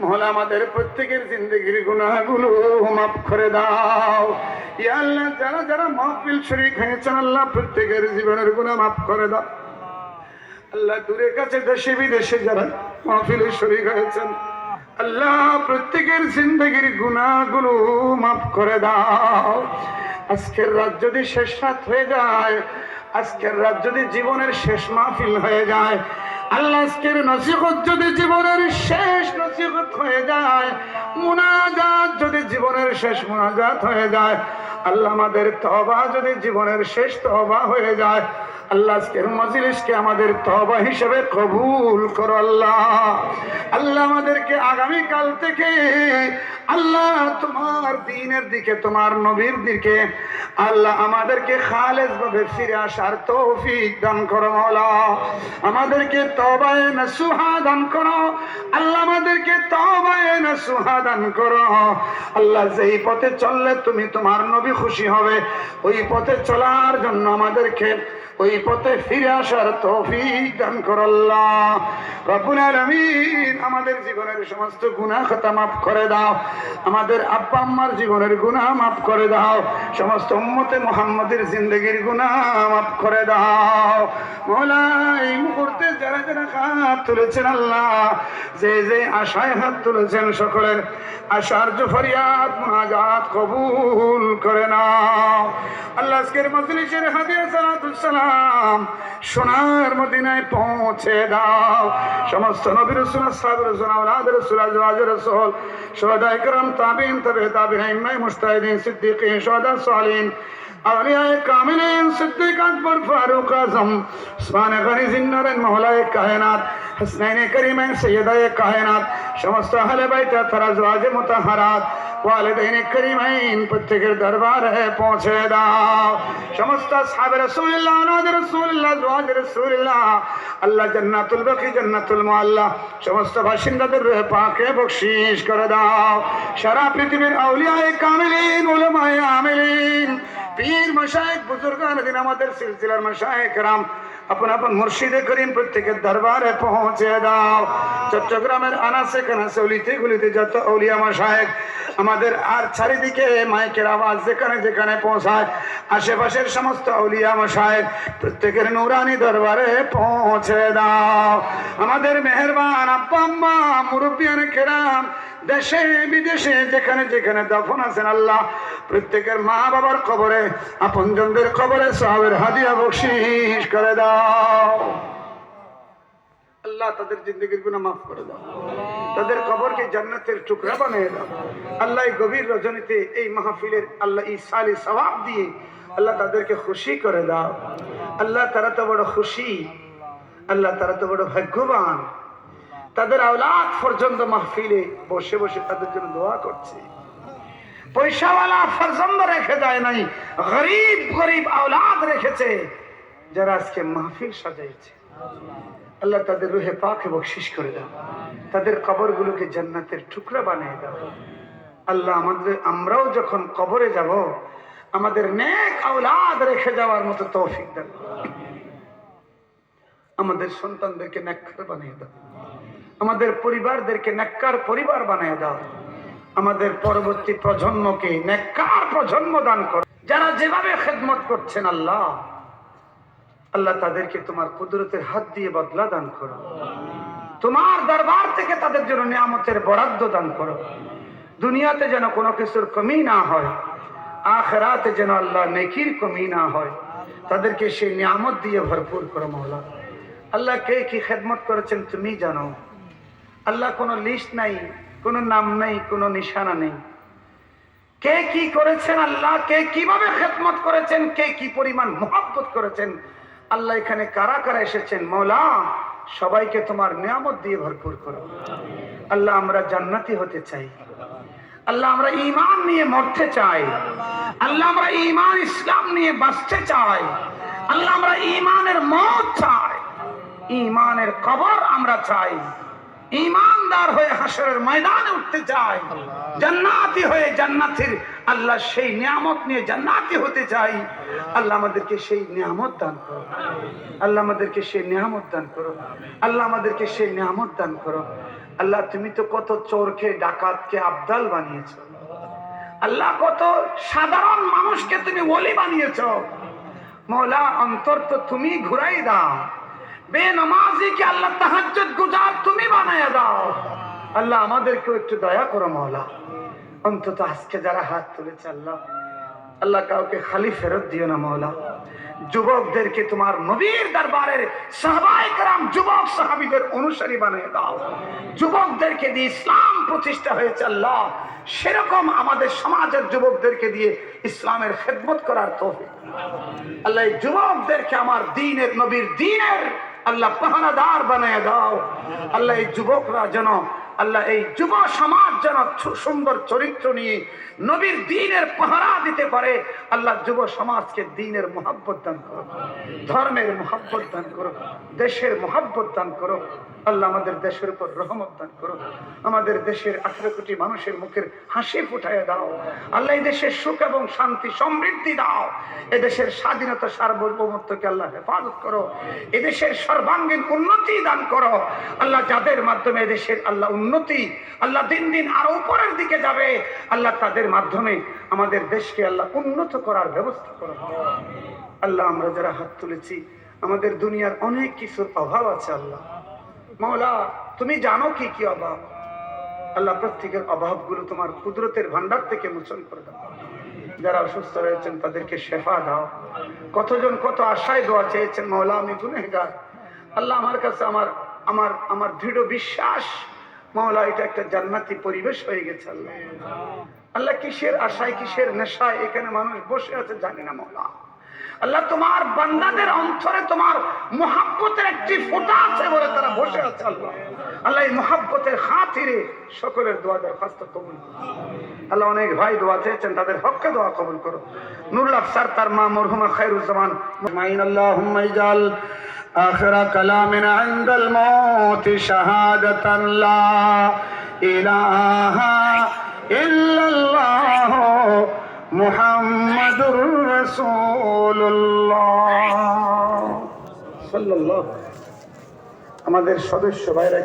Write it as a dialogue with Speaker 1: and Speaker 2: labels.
Speaker 1: মহলা আমাদের প্রত্যেকের জিন্দগির গুনাহগুলো মাফ করে দাও। ইয়া যারা যারা মাহফিল শরীক হয়েছেন আল্লাহ প্রত্যেকের জীবনের গুনাহ মাফ করে দাও। আল্লাহ দূরের কাছে দেশে বিদেশে যারা মাহফিলে শরীক হয়েছেন আল্লাহ প্রত্যেকের জিন্দগির গুনাহগুলো মাফ করে দাও। আজকের রাত যদি শেষ রাত হয়ে যায়, আজকের রাত যদি জীবনের শেষ মাহফিল হয়ে যায় আল্লাহ আজকের নসিহত যদি জীবনের শেষ নসিহত হয়ে যায়, মুনাজাত যদি জীবনের শেষ মুনাজাত হয়ে যায়, আল্লাহ আমাদের তবা যদি জীবনের শেষ তবা হয়ে যায় আল্লাহ আমাদের তবা হিসেবে কবুল করো আল্লাহ। আল্লাহ আমাদেরকে আগামী কাল থেকে আল্লাহ তোমার দিনের দিকে, তোমার নবীর দিকে, আল্লাহ আমাদেরকে খালেজ ভাবে ফিরে আসার তৌফিক দান করো মৌলা আমাদেরকে তবায় না সুহা দান করো। আল্লাহ আমাদেরকে তবায় না সুহা দান করো। আল্লাহ যেই পথে চললে তুমি তোমার নবী খুশি হবে, ওই পথে চলার জন্য আমাদেরকে ওই পথে ফিরে আসার তৌফিক দান করো আল্লাহ। রব্বুল আলামিন আমাদের জীবনের সমস্ত গুনাহ খাতা মাফ করে দাও। আমাদের আব্বা আম্মার জীবনের গুনাহ মাফ করে দাও। সমস্ত উম্মতে মুহাম্মাদের জিন্দগির গুনাহ মাফ করে দাও। মৌলা এই মুহূর্তে যারা যারা হাত তুলেছেন আল্লাহ, যে যে আশায় হাত তুলেছেন সকলের, আশার ফরিয়াদ মুনাজাত কবুল করে নাও। আল্লাহ আজকের মজলিসের হাদিয়া সালাতুস সালাম, সোনার মদিনায় পৌঁছে দাও। সমস্ত নবীর রসুল সাদুর রসুল আওলাদ রসুল আজওয়াজ রসুল সদাই ইকরাম তাবিন তবে তাবিন ইমাই মুস্তাহিদিন, সিদ্দিকিন সদা সালিন আউলিয়ায়ে কামিলিন সিদ্দিক আকবর ফারুক আজম, উসমান গনি জিন্নারেন মহলায়ে কায়নাত হাসনাইনে করিমাইন সৈয়দায়ে কায়নাত, সমস্ত আহলে বাইত ফরাজওয়াজে মুতাহারাত, ওয়ালিদাইনে করিমাইন প্রত্যেকের দরবারে পৌঁছে দাও। সমস্ত সাহাবে রাসূলুল্লাহ আনাদ রাসূলুল্লাহ জওয়াজ রাসূলুল্লাহ, আল্লাহ জান্নাতুল বাকি, জান্নাতুল মুআল্লা, সমস্ত বাসিন্দাদের রূহে পাকে বখশিশ করে দাও। সারা পৃথিবীর আউলিয়ায়ে কামিলিন, উলামায়ে আমিলিন পীর মশায়েক বুজুর্গান দিন আমাদের সিলসিলার মশায়েক রাম আপন আপন মুর্শিদে করিম প্রত্যেকের দরবারে পৌঁছে দাও। চট্টগ্রামের আনাসে কানাসে অলিতে গুলিতে যত অলিয়া মশায়েক আমাদের আর চারিদিকে মাইকের আওয়াজ যেখানে যেখানে পৌঁছায়, আশেপাশের সমস্ত অলিয়া মশায়েক প্রত্যেকের নুরানি দরবারে পৌঁছে দাও। আমাদের মেহরবান আব্বা, আম্মা, মুরব্বিয়ান কেরাম দেশে, বিদেশে, যেখানে যেখানে দফন আছেন আল্লাহ, প্রত্যেকের মা বাবার কবরে, আপনজনদের কবরে সাহাবের হাদিয়া বকশিস করে দাও। আল্লাহ তাদের জিন্দগির মাফ করে দাও। তাদের জান্নাতের টুকরা বানিয়ে দাও। আল্লাহ গভীর রজনীতে এই মাহফিলের আল্লাহ সওয়াব দিয়ে আল্লাহ তাদেরকে খুশি করে দাও। আল্লাহ তারা তো বড় খুশি। আল্লাহ তারা তো বড় ভাগ্যবান। তাদের আওলাদ পর্যন্ত মাহফিলে বসে বসে তাদের জন্য দোয়া করছে। পয়সাওয়ালা ফরজন্দ রেখে যায় নাই, গরিব গরিব আওলাদ রেখেছে, যারা আজকে মাহফিল সাজাইছে। আল্লাহ তাদের রুহে পাকে বকশিস করে দাও। তাদের কবরগুলোকে জান্নাতের টুকরা বানিয়ে দাও। আল্লাহ আমাদের, আমরাও যখন কবরে যাব, আমাদের নেক আওলাদ রেখে যাওয়ার মতো তৌফিক দেন আমাদের সন্তানদেরকে নেককার বানিয়ে দাও। আমাদের পরিবারদেরকে নেককার পরিবার বানিয়ে দাও। আমাদের পরবর্তী প্রজন্মকে নেককার প্রজন্ম দান করো। যারা যেভাবে খেদমত করছেন আল্লাহ আল্লাহ তাদেরকে তোমার কুদরতের হাত দিয়ে বদলা দান করো। তোমার দরবার থেকে তাদের জন্য নিয়ামতের বরাদ্দ দান করো। দুনিয়াতে যেন কোনো কিছুর কমি না হয়, আখরাতে যেন আল্লাহ নেকির কমি না হয়, তাদেরকে সেই নিয়ামত দিয়ে ভরপুর করো মৌলা আল্লাহ কে কি খেদমত করেছেন তুমি জানো। আল্লাহ কোনো লিস্ট নাই, কোনো নাম নেই, কোনো নিশানা নেই। কে কি করেছেন আল্লাহ? কে কীভাবে খেদমত করেছেন? কে কি পরিমাণ মোহাব্বত করেছেন? আল্লাহ এখানে কারা কারা এসেছেন? মৌলা, সবাইকে তোমার নিয়ামত দিয়ে ভরপুর করো। আল্লাহ আমরা জান্নাতি হতে চাই। আল্লাহ আমরা ইমান নিয়ে মরতে চাই। আল্লাহ আমরা ইমান ইসলাম নিয়ে বাঁচতে চাই। আল্লাহ আমরা ইমানের মত চাই। ইমানের কবর আমরা চাই। ইমানদার হয়ে হাসরের ময়দানে উঠতে চাই জান্নাতি হয়ে জান্নাতের আল্লাহ সেই নিয়ামত নিয়ে জান্নাতি হতে চাই আল্লাহ আমাদেরকে সেই নিয়ামত দান করো। আল্লাহ আমাদেরকে সেই নিয়ামত দান করো। আল্লাহ আমাদেরকে সেই নিয়ামত দান করো। আল্লাহ তুমি তো কত চোরকে ডাকাতকে আবদাল বানিয়েছ। আল্লাহ কত সাধারণ মানুষকে তুমি ওলি বানিয়েছ। মৌলা অন্তর তো তুমি ঘুরাই দাও। বেনমাজিকে আল্লাহ তাহাজ্জুদ গুজার তুমি বানায় দাও। আল্লাহ আমাদেরকেও একটু দয়া করো মৌলা অন্তত আজকে যারা হাত তুলেছে আল্লাহ আল্লাহ কাউকে খালি ফেরত দিও না মৌলা যুবকদেরকে তোমার নবীর দরবারের সাহাবাই কারাম যুবক সাহাবিদের অনুসারী বানিয়ে দাও। যুবকদেরকে দিয়ে ইসলাম প্রতিষ্ঠা হয়েছে আল্লাহ। সেরকম আমাদের সমাজের যুবকদেরকে দিয়ে ইসলামের খেদমত করার তৌফিক। আল্লাহ যুবকদেরকে আমার দিনের নবীর দিনের আল্লাহ পাহারাদার বানিয়ে দাও। আল্লাহ এই যুবকরা যেন, আল্লাহ এই যুব সমাজ যেন সুন্দর চরিত্র নিয়ে নবীর দিনের পাহারা দিতে পারে। আল্লাহ যুব সমাজকে দিনের মহাব্বত দান করো। ধর্মের মহাব্বত দান করো। দেশের মহাব্বত দান করো। আল্লাহ আমাদের দেশের উপর রহমত দান করো আমাদের দেশের আঠারো কোটি মানুষের মুখের হাসি ফুটাইয়া দাও। আল্লাহ দেশের সুখ এবং শান্তি সমৃদ্ধি দাও। এদেশের স্বাধীনতা সার্বভৌমত্বকে আল্লাহ হেফাজত করো। এদেশের সর্বাঙ্গীন উন্নতি দান করো। আল্লাহ যাদের মাধ্যমে এদেশের আল্লাহ উন্নতি, আল্লাহ দিন দিন আরও উপরের দিকে যাবে, আল্লাহ তাদের মাধ্যমে আমাদের দেশকে আল্লাহ উন্নত করার ব্যবস্থা করো। আল্লাহ আমরা যারা হাত তুলেছি, আমাদের দুনিয়ার অনেক কিছুর অভাব আছে আল্লাহ। মাওলা তুমি জানো কি কি অভাব? আল্লাহ প্রত্যেকের অভাবগুলো তোমার কুদরতের ভান্ডার থেকে মোচন করে দাও। যারা অসুস্থ রয়েছেন, তাদেরকে শেফা দাও। কতজন কত আশায় দোয়া চেয়েছেন মাওলা আমি গুনেগার আল্লাহ আমার কাছে আমার আমার আমার দৃঢ় বিশ্বাস মাওলা এটা একটা জান্নাতি পরিবেশ হয়ে গেছে আল্লাহ। আল্লাহ কিসের আশায়, কিসের নেশায় এখানে মানুষ বসে আছে জানি না মাওলা আল্লাহ তোমার বান্দাদের অন্তরে তোমার মোহাব্বতের একটি ফোঁটা আছে বলে তারা বসে আছে আল্লাহ আল্লাহ এই মোহাব্বতের খাতিরে সকলের দোয়া দরখাস্ত কবুল করো। আল্লাহ অনেক ভাই দোয়া চেয়েছেন তাদের হককে দোয়া কবুল করো নুরুল আফসার তার মা মরহুমা খায়রুজ্জামান মাইন আল্লাহুম্মা ইজাল آخر كلامنا عند الموت شهادة لا إله আমাদের সদস্য ভাইরা